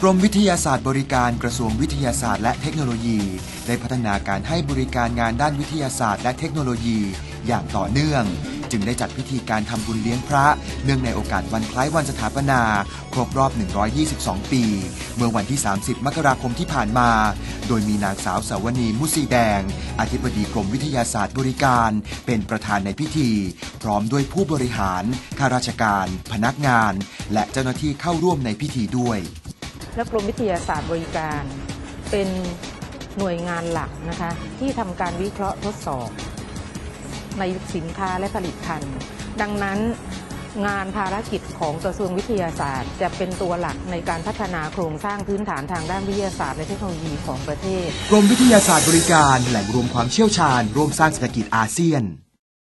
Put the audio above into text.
กรมวิทยาศาสตร์บริการกระทรวงวิทยาศาสตร์และเทคโนโลยี ได้พัฒนาการให้บริการงานด้านวิทยาศาสตร์และเทคโนโลยี อย่างต่อเนื่อง จึงได้จัดพิธีการทำบุญเลี้ยงพระ เนื่องในโอกาสวันคล้ายวันสถาปนา ครบรอบ 122 ปี เมื่อวันที่ 30 มกราคมที่ผ่านมา โดยมีนางสาวสาวนีมุสีแดง อธิบดีกรมวิทยาศาสตร์บริการ เป็นประธานในพิธี พร้อมด้วยผู้บริหารข้าราชการ พนักงาน และเจ้าหน้าที่เข้าร่วมในพิธีด้วย และกรมวิทยาศาสตร์บริการ เป็นหน่วยงานหลักนะคะที่ทำการวิเคราะห์ทดสอบ ในสินค้าและผลิตภัณฑ์ ดังนั้นงานภารกิจของกระทรวงวิทยาศาสตร์ จะเป็นตัวหลักในการพัฒนาโครงสร้างพื้นฐานทางด้านวิทยาศาสตร์และเทคโนโลยีของประเทศ กรมวิทยาศาสตร์บริการแหล่งรวมความเชี่ยวชาญ ร่วมสร้างเศรษฐกิจอาเซียน